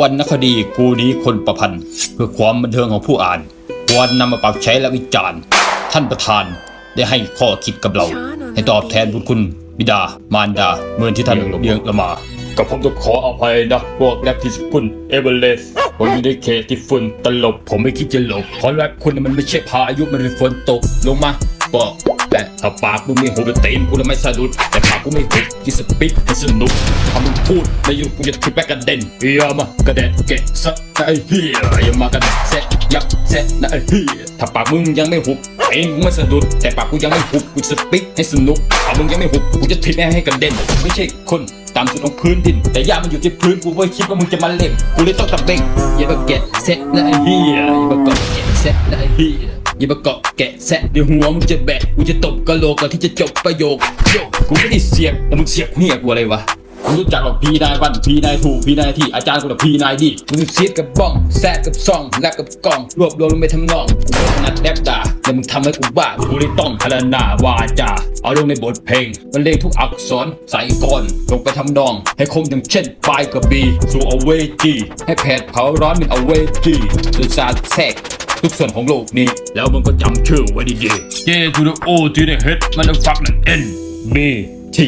วรรณคดีกูนี้คนประพันธ์เพื่อความบันเทิงของผู้อ่านควรนำมาปรับใช้และวิจารณ์ ท่านประธานได้ให้ข้อคิดกับเรา ให้ตอบแทนบุญคุณ บิดา มารดาเมื่อที่ท่านเลี้ยงเรามากับผมต้องขออภัยนะพวกแรปที่ฝุ่นเอเวอเรสต์ผมอยู่ในเขตที่ฝุ่นตลบ ผมไม่คิดจะหลบเพราะแรปคุณน่ะมันไม่ใช่พายุมันเป็นฝนตกลงมาบอก แต่ถ้าปากมึงมีหูเป็นตีนกูจะไม่สะดุด แต่ปากกูไม่หุบที่สปิดให้สนุกถ้ามึงพูดในยุคกูจะทิปแบกกระเด็นอย่ามากระเด็นเกะซะนะไอ้เหี้ยอย่ามากระเด็นเซะยับเซะนะไอ้เหี้ยถ้าปากมึงยังไม่หุบตีนมึงไม่สะดุด แต่ปากกูยังไม่หุบกูจะสปิดให้สนุกถ้ามึงยังไม่หุบกูจะทิปแม่ให้กระเด็นไม่ใช่คนตามจุดของพื้นดิน แต่ยามันอยู่ที่พื้นกูไม่คิดว่ามึงจะมาเล่นกูเลยต้องตะเบ่งอย่ามาแกะเซะนะไอ้เหี้ยอย่ามาเกาะแกะเซะนะไอ้เหี้ย อย่ามาเกาะแกะแซะเดี๋ยวหัวมึงจะแบะกูจะตบกะโหลกก่อนที่จะจบประโยคโยกกูไม่ได้เสียบแต่มึงเสียบเหี้ยกูอะไรวะมึงรู้จักหรอกพีนายวันพีนายถูกพีนายที่อาจารย์กูหรอกพีนายดีมึงเสียดกับบ้องแซดกับซองแลบกับกล้อง รวบรวมลงไปทำนองกูถนัดแรปด่าแต่มึงทำให้กูบ้ากูเลยต้องพรรณนาวาจาเอาลงในบทเพลงมันเลงทุกอักษรใส่ก่อนลงไปทำนอง ให้คมอย่างเช่นปลายกับบีสู่เอาเวจีให้แผดเผาร้อนเป็นเอาเวจีจนซาดแทรก ทุกส่วนของโลกนี้ แล้วมึงก็จำชื่อไว้ดีๆ J to the O to the H มันจะฟักนั่น N B T